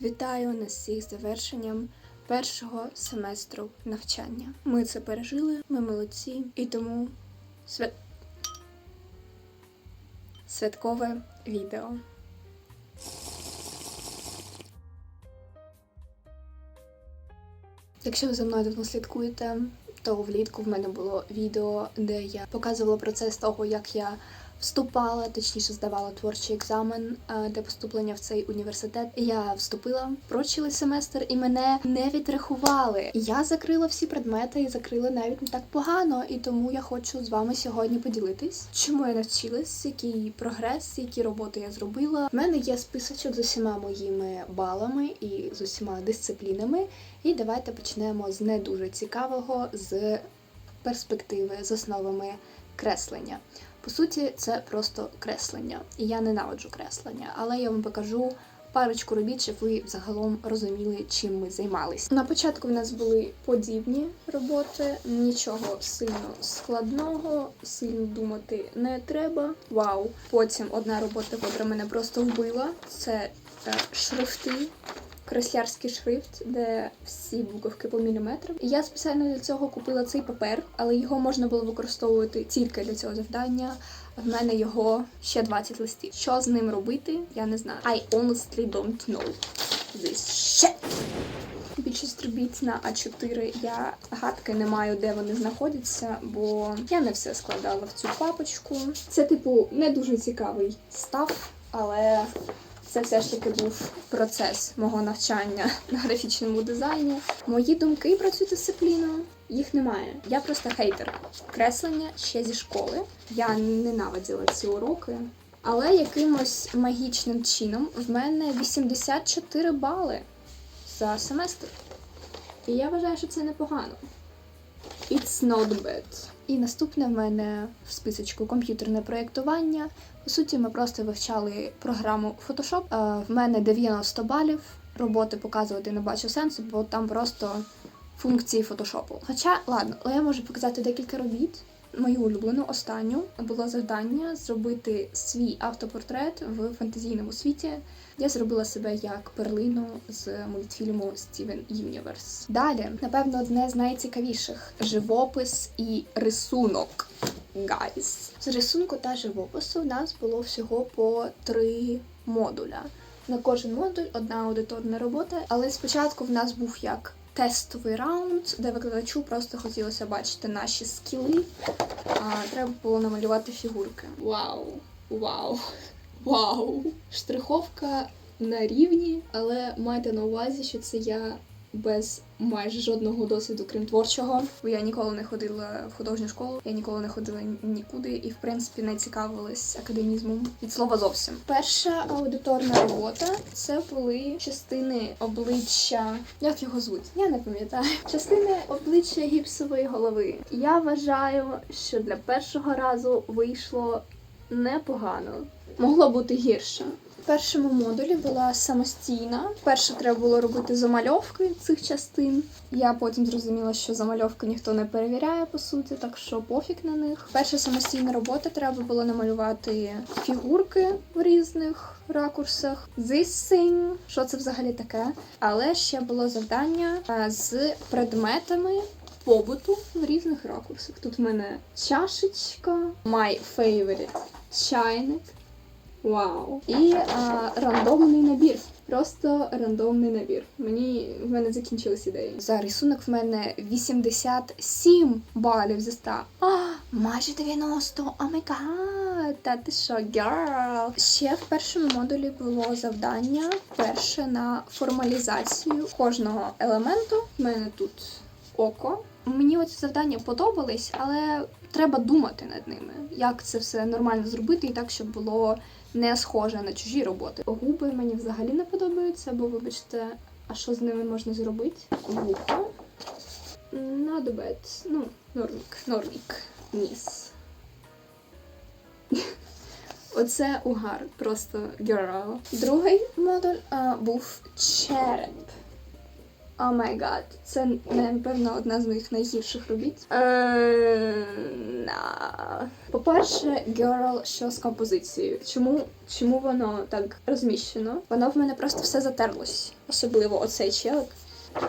Вітаю нас всіх з завершенням першого семестру навчання. Ми це пережили, ми молодці, і тому свят... святкове відео. Якщо ви за мною давно слідкуєте, то влітку в мене було відео, де я показувала процес того, як я вступала, точніше здавала творчий екзамен е, для поступлення в цей університет. Я вступила, прочили семестр, і мене не відрахували. Я закрила всі предмети і закрила навіть не так погано, і тому я хочу з вами сьогодні поділитись, чому я навчилась, який прогрес, які роботи я зробила. В мене є списочок з усіма моїми балами і з усіма дисциплінами. І давайте почнемо з не дуже цікавого, з перспективи, з основами креслення. По суті, це просто креслення. І я ненавиджу креслення, але я вам покажу парочку робіт, щоб ви загалом розуміли, чим ми займалися. На початку в нас були подібні роботи, нічого сильно складного, сильно думати не треба. Вау! Потім одна робота, котра мене просто вбила, це е, шрифти креслярський шрифт, де всі буковки по міліметрам. І я спеціально для цього купила цей папер, але його можна було використовувати тільки для цього завдання. В мене його ще 20 листів. Що з ним робити, я не знаю. I honestly don't know this shit. Більшість робіт на А4 я гадки не маю, де вони знаходяться, бо я не все складала в цю папочку. Це, типу, не дуже цікавий став, але це все ж таки був процес мого навчання на графічному дизайні. Мої думки про цю дисципліну їх немає. Я просто хейтер. Креслення ще зі школи. Я ненавиділа ці уроки. Але якимось магічним чином в мене 84 бали за семестр. І я вважаю, що це непогано. It's not bad. І наступне в мене в списочку комп'ютерне проєктування. По суті, ми просто вивчали програму Photoshop. Е, В мене 90 балів. Роботи показувати не бачу сенсу, бо там просто функції фотошопу. Хоча, ладно, але я можу показати декілька робіт. Мою улюблену останню було завдання зробити свій автопортрет в фантазійному світі. Я зробила себе як перлину з мультфільму Стівен Юніверс. Далі, напевно, одне з найцікавіших живопис і рисунок. Guys. З рисунку та живопису в нас було всього по три модуля. На кожен модуль одна аудиторна робота, але спочатку в нас був як тестовий раунд, де викладачу просто хотілося бачити наші скіли. А, треба було намалювати фігурки. Вау! Вау! Вау! Штриховка на рівні, але майте на увазі, що це я без майже жодного досвіду, крім творчого. Бо я ніколи не ходила в художню школу, я ніколи не ходила нікуди і, в принципі, не цікавилась академізмом від слова зовсім. Перша аудиторна робота це були частини обличчя. Як його звуть? Я не пам'ятаю. Частини обличчя гіпсової голови. Я вважаю, що для першого разу вийшло непогано. Могло бути гірше. Першому модулі була самостійна. Перше треба було робити замальовки цих частин. Я потім зрозуміла, що замальовки ніхто не перевіряє по суті, так що пофіг на них. Перша самостійна робота треба було намалювати фігурки в різних ракурсах. This thing, що це взагалі таке? Але ще було завдання е, з предметами. Побуту в різних ракурсах. Тут в мене чашечка, my favorite чайник. Вау. І а, рандомний набір. Просто рандомний набір. Мені в мене закінчились ідеї. За рисунок в мене 87 балів зі 100. А, майже 90. О та ти що, girl? Ще в першому модулі було завдання перше на формалізацію кожного елементу. У мене тут око. Мені оці завдання подобались, але треба думати над ними, як це все нормально зробити, і так, щоб було не схоже на чужі роботи. Губи мені взагалі не подобаються, бо, вибачте, а що з ними можна зробити? Вухо. Not. Ну, нормік, нормік. Ніс. Оце угар, просто girl. Другий модуль а, був череп. О май гад, це напевно одна з моїх найгірших робіт. Е. По-перше, girl, що з композицією. Чому, чому воно так розміщено? Воно в мене просто все затерлось. Особливо оцей челик.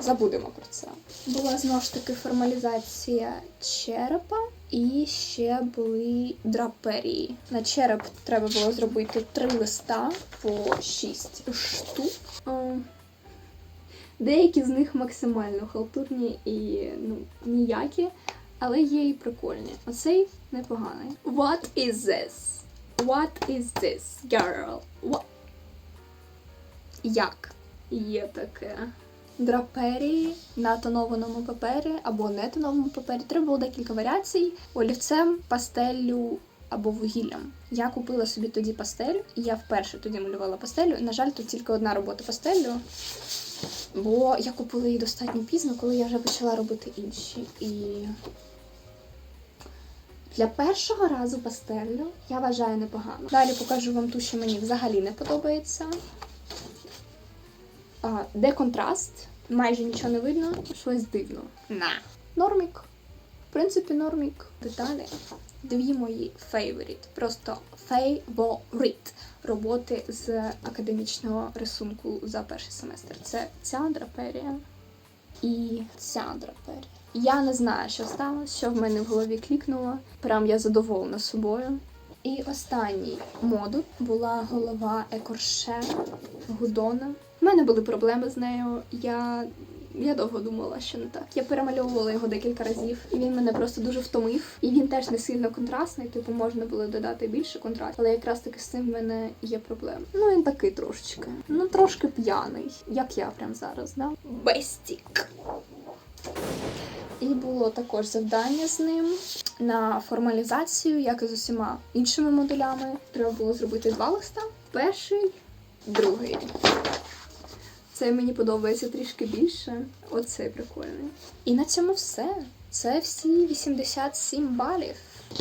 Забудемо про це. Була знову ж таки формалізація черепа, і ще були драперії. На череп треба було зробити три листа по шість штук. Деякі з них максимально халтурні і ну, ніякі, але є і прикольні. Оцей непоганий. What is this? What is this, girl? What? Як є таке? Драперії на тонованому папері або не тонованому папері. Треба було декілька варіацій олівцем, пастеллю або вугіллям. Я купила собі тоді пастель, і я вперше тоді малювала пастелю. На жаль, тут тільки одна робота пастеллю. Бо я купила її достатньо пізно, коли я вже почала робити інші. І для першого разу пастеллю я вважаю непогано. Далі покажу вам ту, що мені взагалі не подобається. А, де контраст? Майже нічого не видно, щось дивно. На. Нормік. В принципі, нормік. Деталі. Дві мої фейворіт. Просто фейворіт роботи з академічного рисунку за перший семестр. Це ця драперія і ця драперія. Я не знаю, що сталося, що в мене в голові клікнуло. Прям я задоволена собою. І останній модуль була голова Екорше Гудона. У мене були проблеми з нею. Я, я довго думала, що не так. Я перемальовувала його декілька разів, і він мене просто дуже втомив. І він теж не сильно контрастний, типу можна було додати більше контраст. Але якраз таки з цим в мене є проблеми. Ну він такий трошечки. Ну трошки п'яний, як я прям зараз, да? Бестік. І було також завдання з ним на формалізацію, як і з усіма іншими модулями. Треба було зробити два листа. Перший, другий. Це мені подобається трішки більше. Оцей прикольний. І на цьому все. Це всі 87 балів.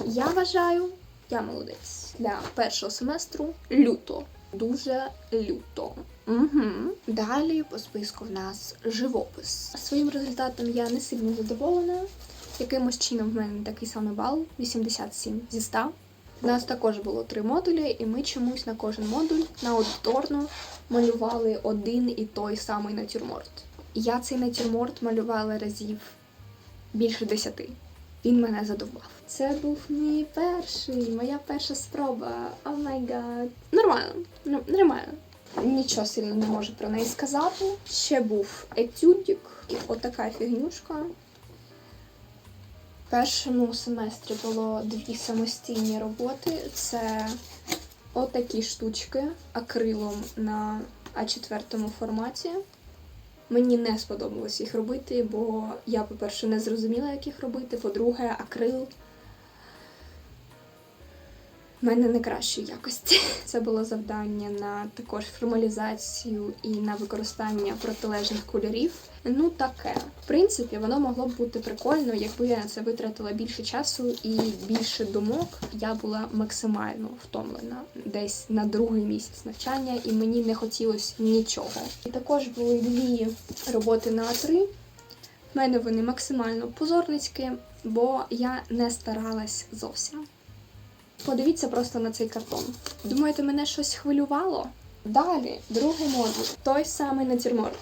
Я вважаю, я молодець. Для першого семестру люто. Дуже люто. Угу. Далі по списку в нас живопис. Своїм результатом я не сильно задоволена. Якимось чином в мене такий самий бал 87 зі 100. У нас також було три модулі, і ми чомусь на кожен модуль на аудиторну малювали один і той самий натюрморт. Я цей натюрморт малювала разів більше десяти. Він мене задовбав. Це був мій перший, моя перша спроба. О май гад. Нормально, ну, нормально. Нічого сильно не можу про неї сказати. Ще був етюдік і отака фігнюшка. Першому семестрі було дві самостійні роботи. Це отакі штучки акрилом на А4 форматі. Мені не сподобалось їх робити, бо я, по-перше, не зрозуміла, як їх робити. По-друге, акрил в мене не кращої якості. Це було завдання на також формалізацію і на використання протилежних кольорів. Ну таке. В принципі, воно могло б бути прикольно, якби я на це витратила більше часу і більше думок. Я була максимально втомлена десь на другий місяць навчання, і мені не хотілося нічого. І також були дві роботи на А3. В мене вони максимально позорницькі, бо я не старалась зовсім. Подивіться просто на цей картон. Думаєте, мене щось хвилювало? Далі, другий модуль. Той самий натюрморт.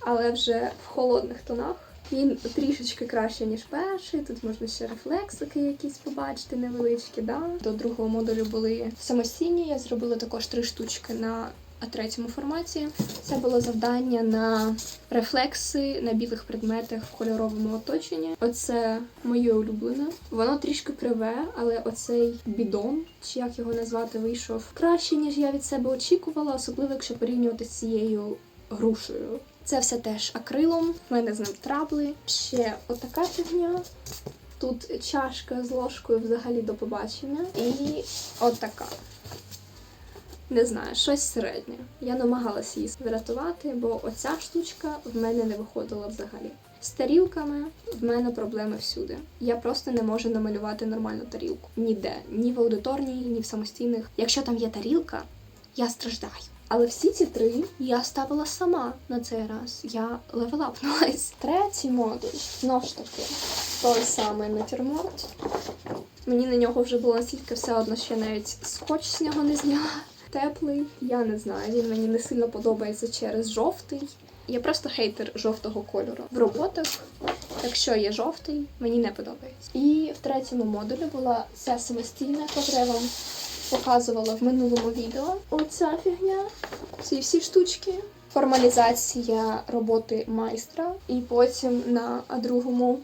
Але вже в холодних тонах. Він трішечки краще, ніж перший. Тут можна ще рефлексики якісь побачити невеличкі. Да? До другого модулю були самостійні. Я зробила також три штучки на А3 форматі. Це було завдання на рефлекси на білих предметах в кольоровому оточенні. Оце моє улюблене. Воно трішки криве, але оцей бідон, чи як його назвати, вийшов краще, ніж я від себе очікувала, особливо якщо порівнювати з цією грушею. Це все теж акрилом. В мене з ним трабли. Ще отака фігня. Тут чашка з ложкою взагалі до побачення. І отака. Не знаю, щось середнє. Я намагалася її врятувати, бо оця штучка в мене не виходила взагалі. З тарілками в мене проблеми всюди. Я просто не можу намалювати нормальну тарілку. Ніде. Ні в аудиторній, ні в самостійних. Якщо там є тарілка, я страждаю. Але всі ці три я ставила сама на цей раз. Я левелапнулась. Третій модуль. Знову ж таки, той самий натюрморт. Мені на нього вже було настільки все одно, що я навіть скотч з нього не зняла. Теплий, я не знаю. Він мені не сильно подобається через жовтий. Я просто хейтер жовтого кольору. В роботах, якщо є жовтий, мені не подобається. І в третьому модулі була ця самостійна, вам показувала в минулому відео. Оця фігня, ці всі штучки. Формалізація роботи майстра. І потім на другому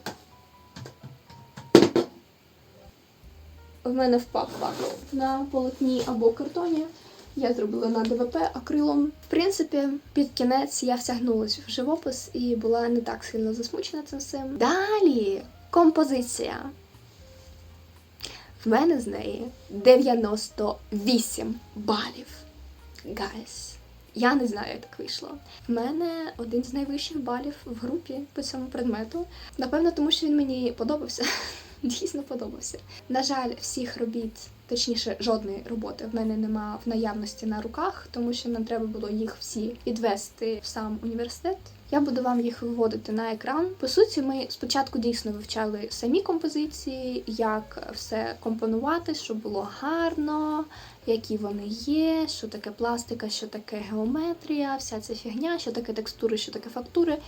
в мене впав факел на полотні або картоні. Я зробила на ДВП акрилом. В принципі, під кінець я втягнулася в живопис і була не так сильно засмучена цим всім. Далі композиція. В мене з неї 98 балів. Гайс. Я не знаю, як так вийшло. В мене один з найвищих балів в групі по цьому предмету. Напевно, тому що він мені подобався. Дійсно подобався. На жаль, всіх робіт, точніше, жодної роботи в мене нема в наявності на руках, тому що нам треба було їх всі відвести в сам університет. Я буду вам їх виводити на екран. По суті, ми спочатку дійсно вивчали самі композиції, як все компонувати, щоб було гарно, які вони є, що таке пластика, що таке геометрія, вся ця фігня, що таке текстури, що таке фактури.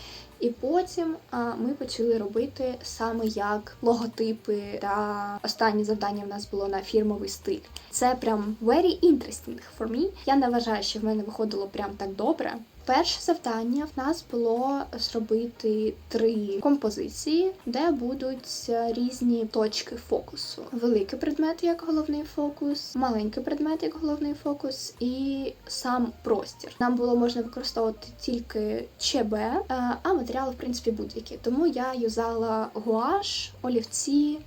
І потім ми почали робити саме як логотипи. Та останнє завдання в нас було на фірмовий стиль. Це прям very interesting for me. Я не вважаю, що в мене виходило прям так добре. Перше завдання в нас було зробити три композиції, де будуть е, різні точки фокусу. Великий предмет як головний фокус, маленький предмет як головний фокус, і сам простір. Нам було можна використовувати тільки ЧБ, е, а матеріали, в принципі, будь-які. Тому я юзала гуаш, олівці.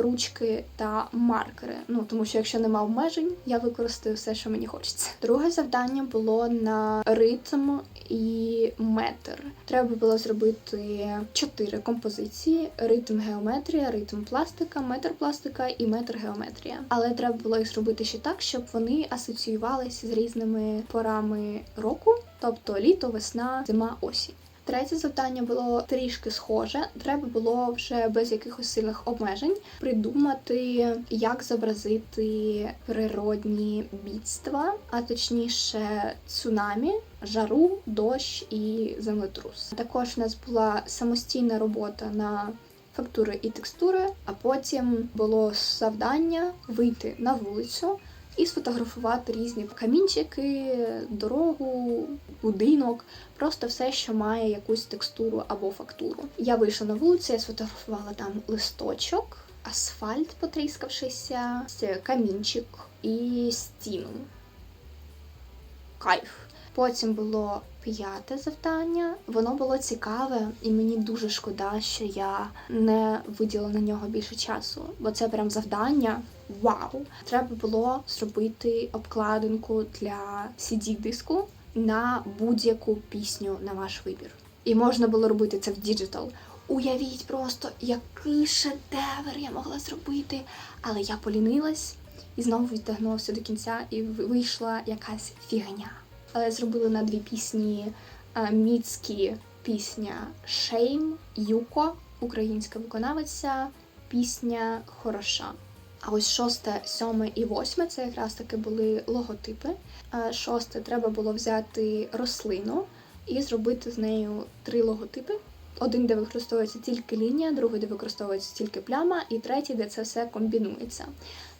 Ручки та маркери. Ну тому що якщо нема обмежень, я використаю все, що мені хочеться. Друге завдання було на ритм і метр. Треба було зробити чотири композиції: ритм геометрія, ритм пластика, метр пластика і метр геометрія. Але треба було їх зробити ще так, щоб вони асоціювалися з різними порами року, тобто літо, весна, зима, осінь. Третє завдання було трішки схоже. Треба було вже без якихось сильних обмежень придумати, як зобразити природні бідства, а точніше цунамі, жару, дощ і землетрус. Також у нас була самостійна робота на фактури і текстури, а потім було завдання вийти на вулицю і сфотографувати різні камінчики, дорогу, будинок, просто все, що має якусь текстуру або фактуру. Я вийшла на вулицю, я сфотографувала там листочок, асфальт потріскавшися, камінчик і стіну. Кайф. Потім було п'яте завдання. Воно було цікаве, і мені дуже шкода, що я не виділила на нього більше часу, бо це прям завдання. Вау! Треба було зробити обкладинку для CD-диску на будь-яку пісню на ваш вибір. І можна було робити це в діджитал. Уявіть просто, який шедевр я могла зробити. Але я полінилась і знову відтягнула все до кінця, і вийшла якась фігня. Але зробили на дві пісні е, Міцкі пісня Шейм, Юко, українська виконавиця, пісня Хороша. А ось шосте, сьоме і восьме це якраз таки були логотипи. Шосте треба було взяти рослину і зробити з нею три логотипи. Один, де використовується тільки лінія, другий, де використовується тільки пляма, і третій, де це все комбінується.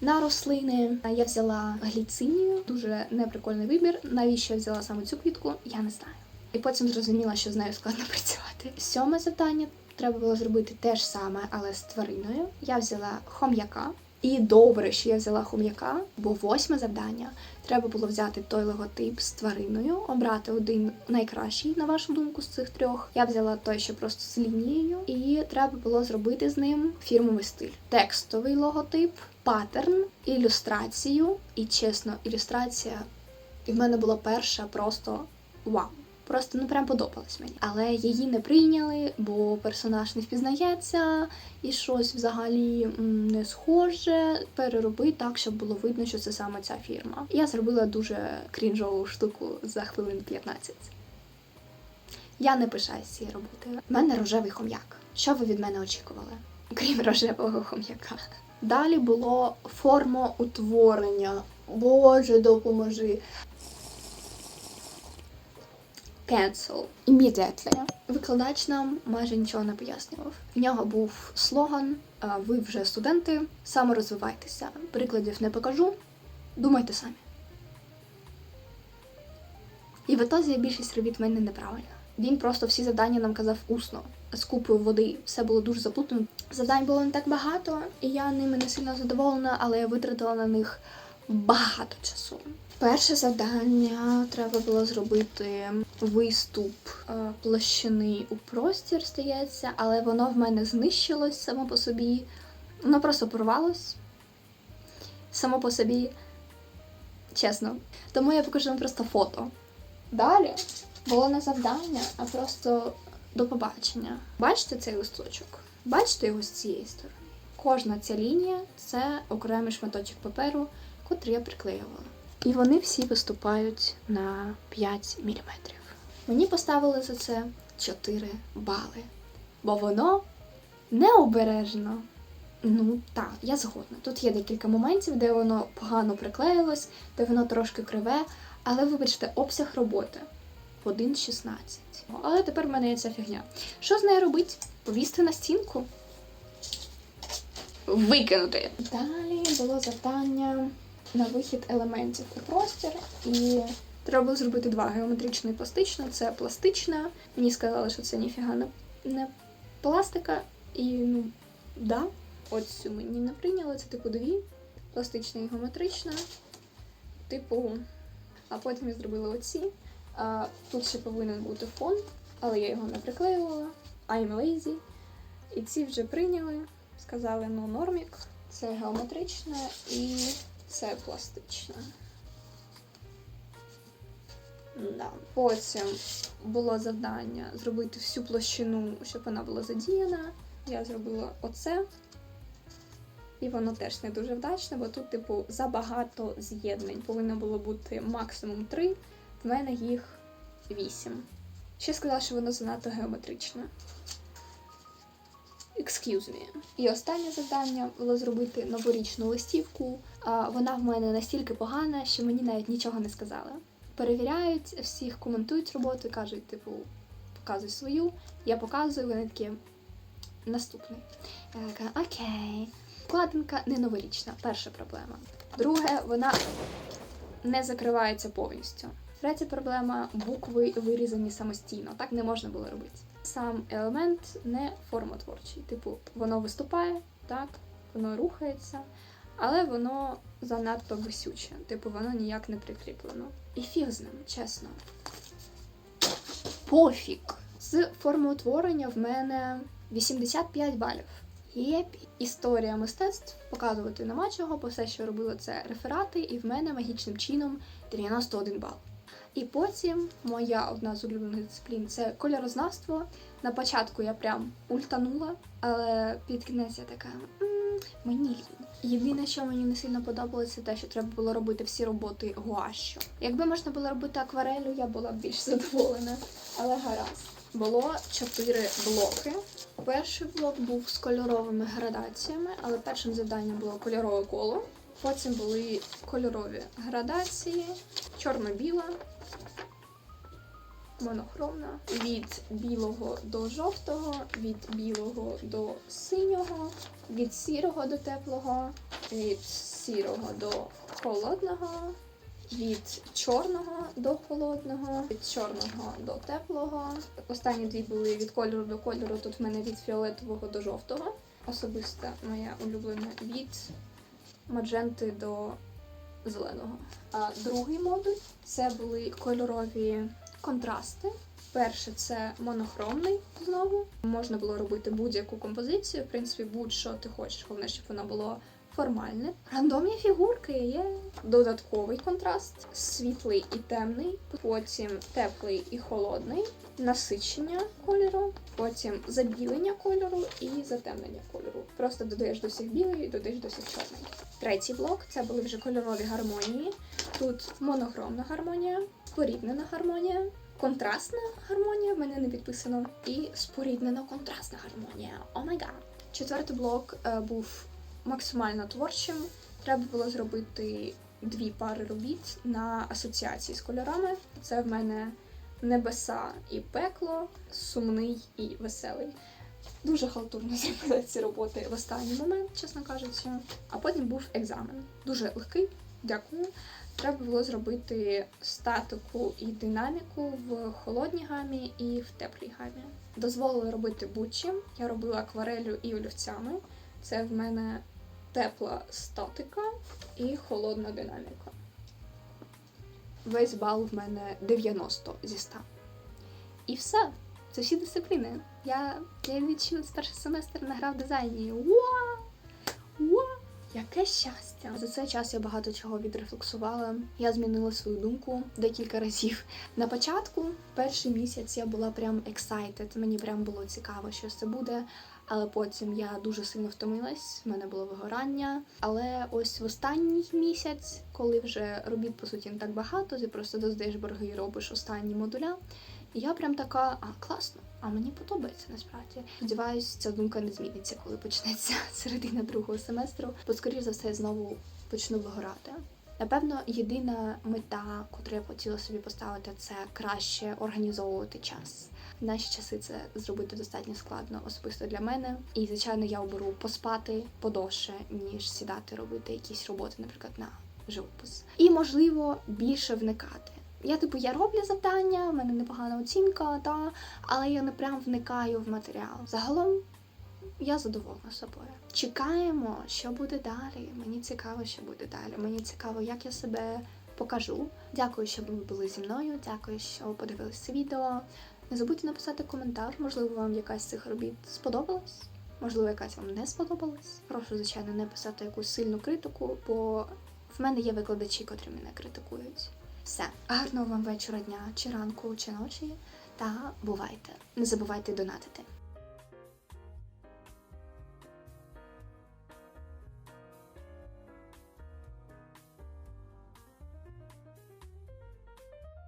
На рослини я взяла гліцинію, дуже неприкольний вибір. Навіщо я взяла саме цю квітку, я не знаю. І потім зрозуміла, що з нею складно працювати. Сьоме завдання треба було зробити те ж саме, але з твариною. Я взяла хом'яка. І добре, що я взяла хом'яка, бо восьме завдання треба було взяти той логотип з твариною, обрати один найкращий, на вашу думку, з цих трьох. Я взяла той, що просто з лінією, і треба було зробити з ним фірмовий стиль, текстовий логотип, паттерн, ілюстрацію. І чесно, ілюстрація в мене була перша просто вау. Просто ну прям подобалась мені. Але її не прийняли, бо персонаж не впізнається і щось взагалі не схоже. Перероби так, щоб було видно, що це саме ця фірма. Я зробила дуже крінжову штуку за хвилин 15. Я не пишаюсь цієї роботи. У мене рожевий хом'як. Що ви від мене очікували? Крім рожевого хом'яка. Далі було формоутворення. Боже, допоможи. Cancel. Immediately. Викладач нам майже нічого не пояснював. В нього був слоган: ви вже студенти, саморозвивайтеся. Прикладів не покажу. Думайте самі. І в ітозі більшість робіт в мене неправильно. Він просто всі завдання нам казав усно з купою води. Все було дуже заплутано. Завдань було не так багато, і я ними не сильно задоволена, але я витратила на них багато часу. Перше завдання треба було зробити виступ е, площини у простір, стається, але воно в мене знищилось само по собі. Воно просто порвалось само по собі. Чесно. Тому я покажу вам просто фото. Далі було не завдання, а просто до побачення. Бачите цей листочок? Бачите його з цієї сторони? Кожна ця лінія це окремий шматочок паперу, котрий я приклеювала. І вони всі виступають на 5 мм. Мені поставили за це 4 бали, бо воно необережно. Ну так, я згодна. Тут є декілька моментів, де воно погано приклеїлось, де воно трошки криве, але вибачте, обсяг роботи 1,16. Але тепер в мене є ця фігня. Що з нею робити? Повісти на стінку? Викинути. Далі було завдання на вихід елементів у простір, і треба було зробити два геометрично і пластично. Це пластична. Мені сказали, що це ніфіга не, не пластика, і ну да. От цю мені не прийняли, це типу дві. Пластична і геометрична. Типу, а потім я зробила оці. А, тут ще повинен бути фон, але я його не приклеювала. I'm lazy. І ці вже прийняли. Сказали, ну нормік. Це геометрична і це пластична. Да. Потім було завдання зробити всю площину, щоб вона була задіяна. Я зробила оце. І воно теж не дуже вдачне, бо тут, типу, забагато з'єднань. Повинно було бути максимум три. В мене їх вісім. Ще сказала, що воно занадто геометричне. Excuse me. І останнє завдання було зробити новорічну листівку. Вона в мене настільки погана, що мені навіть нічого не сказали. Перевіряють всіх, коментують роботу кажуть, типу, показуй свою. Я показую, вони такі наступний. Я така, окей. Вкладинка не новорічна, перша проблема. Друге, вона не закривається повністю. Третя проблема букви вирізані самостійно. Так не можна було робити. Сам елемент не формотворчий. Типу, воно виступає, так, воно рухається, але воно занадто висюче. Типу, воно ніяк не прикріплено. І фіг з ним, чесно. Пофіг. З формоутворення в мене 85 балів. Єпі. Історія мистецтв показувати нема чого, бо все, що робила, це реферати, і в мене магічним чином 91 бал. І потім моя одна з улюблених дисциплін це кольорознавство. На початку я прям ультанула, але під кінець я така мені лінь. Єдине, що мені не сильно подобалося, те, що треба було робити всі роботи гуашю. Якби можна було робити акварелю, я була б більш задоволена. Але гаразд. Було чотири блоки. Перший блок був з кольоровими градаціями, але першим завданням було кольорове коло. Потім були кольорові градації, чорно-біла, монохромна, від білого до жовтого, від білого до синього, від сірого до теплого, від сірого до холодного, від чорного до холодного, від чорного до теплого. Останні дві були від кольору до кольору. Тут в мене від фіолетового до жовтого. Особиста моя улюблена від мадженти до зеленого. А другий модуль це були кольорові контрасти. Перше це монохромний знову. Можна було робити будь-яку композицію, в принципі, будь-що ти хочеш, головне, щоб вона була формальне. Рандомні фігурки є додатковий контраст, світлий і темний, потім теплий і холодний, насичення кольору, потім забілення кольору і затемнення кольору. Просто додаєш до всіх білий додаєш до всіх чорний. Третій блок це були вже кольорові гармонії. Тут монохромна гармонія, поріднена гармонія, контрастна гармонія, в мене не підписано, і споріднена контрастна гармонія. О май гад. Четвертий блок е, був максимально творчим. Треба було зробити дві пари робіт на асоціації з кольорами. Це в мене небеса і пекло, сумний і веселий. Дуже халтурно зробила ці роботи в останній момент, чесно кажучи. А потім був екзамен. Дуже легкий, дякую. Треба було зробити статику і динаміку в холодній гамі і в теплій гамі. Дозволили робити будь-чим. Я робила акварелю і олівцями. Це в мене тепла статика і холодна динаміка. Весь бал в мене 90 зі 100. І все. Це всі дисципліни. Я, я відчула перший семестр на гра дизайні. Яке щастя! За цей час я багато чого відрефлексувала. Я змінила свою думку декілька разів. На початку, перший місяць, я була прям excited, Мені прям було цікаво, що це буде. Але потім я дуже сильно втомилась, в мене було вигорання. Але ось в останній місяць, коли вже робіт по суті не так багато, ти просто доздаєш борги і робиш останні модуля. Я прям така, а класно, а мені подобається насправді. Сподіваюсь, ця думка не зміниться, коли почнеться середина другого семестру, бо скоріш за все я знову почну вигорати. Напевно, єдина мета, яку я хотіла собі поставити, це краще організовувати час. Наші часи це зробити достатньо складно, особисто для мене. І звичайно, я оберу поспати подовше, ніж сідати робити якісь роботи, наприклад, на живопис. І можливо більше вникати. Я типу я роблю завдання, в мене непогана оцінка, та але я не прям вникаю в матеріал. Загалом я задоволена собою. Чекаємо, що буде далі. Мені цікаво, що буде далі. Мені цікаво, як я себе покажу. Дякую, що ви були зі мною. Дякую, що подивились це відео. Не забудьте написати коментар. Можливо, вам якась з цих робіт сподобалась. Можливо, якась вам не сподобалась. Прошу, звичайно, не писати якусь сильну критику, бо в мене є викладачі, котрі мене критикують. Все, гарного вам вечора, дня, чи ранку, чи ночі. Та бувайте. Не забувайте донатити.